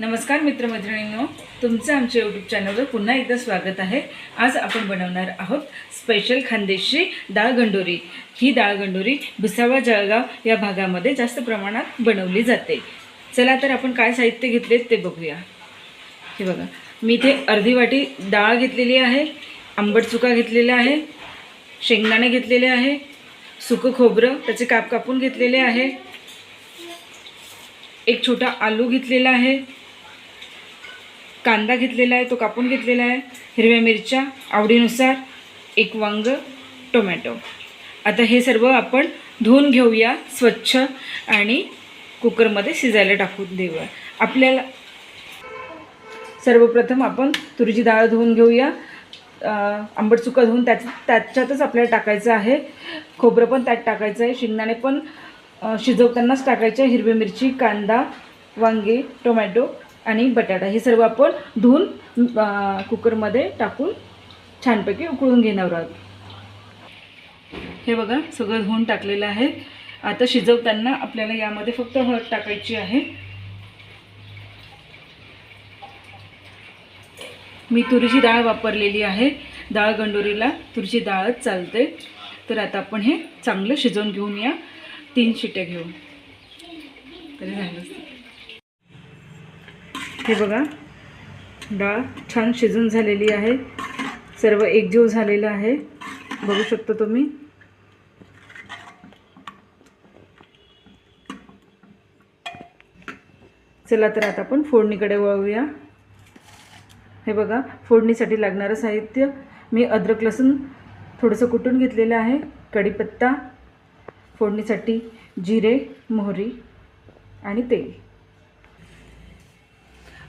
नमस्कार मित्रमैत्रिणींनो तुमचं आमच्या यूट्यूब चॅनलवर पुन्हा एकदा स्वागत आहे. आज आपण बनवणार आहोत स्पेशल खानदेशी डाळ गंडोरी. ही डाळ गंडोरी भुसावळ जळगाव या भागामध्ये जास्त प्रमाणात बनवली जाते. चला तर आपण काय साहित्य घेतले ते बघूया. हे बघा मी इथे अर्धी वाटी डाळ घेतलेली आहे आंबट चुका घेतलेला आहे शेंगदाणे घेतलेले आहे सुकं खोबरं त्याचे काप कापून घेतलेले आहे एक छोटा आलू घेतलेला आहे कांदा घेतलेला आहे तो कापून घेतलेला आहे. हिरव्या मिरच्या आवडीनुसार एक वांग टोमॅटो. आता हे सर्व आपण धुवून घेऊया स्वच्छ आणि कुकरमध्ये शिजायला टाकून देऊया. आपल्याला सर्वप्रथम आपण तुरीची डाळ धुवून घेऊया. आंबट चुका धुवून त्याच त्याच्यातच आपल्याला टाकायचं आहे. खोबरं पण त्यात टाकायचं आहे. शेंगदाणे पण शिजवतानाच टाकायचे हिरवी मिरची कांदा वांगे टोमॅटो आणि बटाटा. हे सर्व आपण धुवून कुकरमध्ये टाकून छानपैकी उकळून घेणार आहोत. हे बघा सगळं धुवून टाकलेलं आहे. आता शिजवताना आपल्याला यामध्ये फक्त हळद टाकायची आहे. मी तुरीची डाळ वापरलेली आहे. डाळ गंडोरीला तुरीची डाळच चालते. तर आता आपण हे चांगलं शिजवून घेऊन या. तीन शिट्या घेऊन तरी झालं हे बघा. डाळ छान शिजून झालेली आहे. सर्व एकजीव झालेलं आहे. बघू शकता तुम्ही. चला तर आता आपण फोडणीकडे वळूया. हे बघा फोडणीसाठी लागणारं साहित्य मी अद्रक लसूण थोडंसं कुटून घेतलेलं आहे. कढीपत्ता फोडणीसाठी जिरे मोहरी आणि तेल.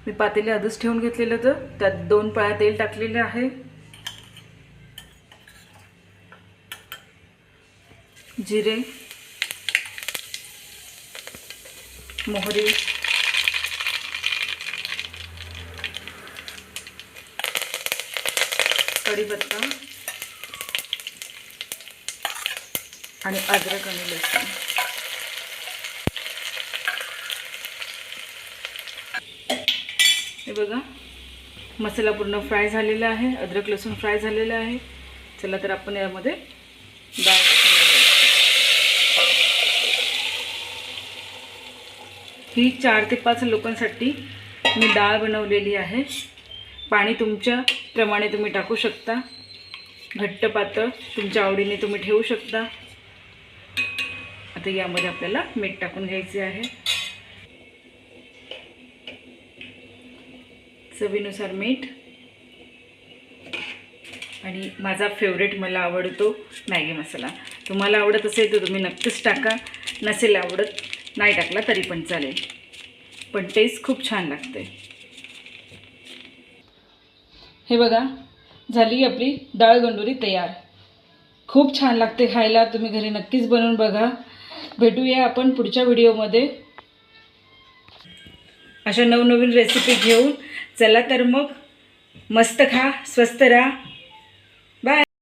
मी पातेले आधीच ठेवून घेतलेलं तर त्यात दोन पाळ्या तेल टाकलेले आहे. जिरे मोहरी कढीपत्ता आणि अद्रक आणि लसूण. हे बघा. मसाला पूर्ण फ्राय झालेला आहे. अद्रक लसूण फ्राय झालेला आहे. चला तर आपण यामध्ये डाळ ही चार ते पाच लोकांसाठी मी डाळ बनवलेली आहे. पाणी तुमच्या प्रमाणे तुम्ही टाकू शकता. घट्ट पातळ तुमच्या आवडीने तुम्ही ठेवू शकता. आता यामध्ये आपल्याला मीठ टाकून घ्यायचे आहे. चवीनुसार मीठ. आणि माझा फेवरेट मला आवडतो मॅगी मसाला. तुम्हाला आवडत असेल तर तुम्ही नक्कीच टाका. नसेल आवडत नाही टाकला तरी पण चालेल. पण टेस्ट खूप छान लागते. हे बघा झाली आपली डाळ गंडोरी तयार. खूप छान लागते खायला तुम्ही घरी नक्कीच बनवून बघा. भेटूया आपण पुढच्या व्हिडिओमध्ये अशा नवनवीन रेसिपी घेऊन चला तर मग मस्त खा स्वस्त राहा.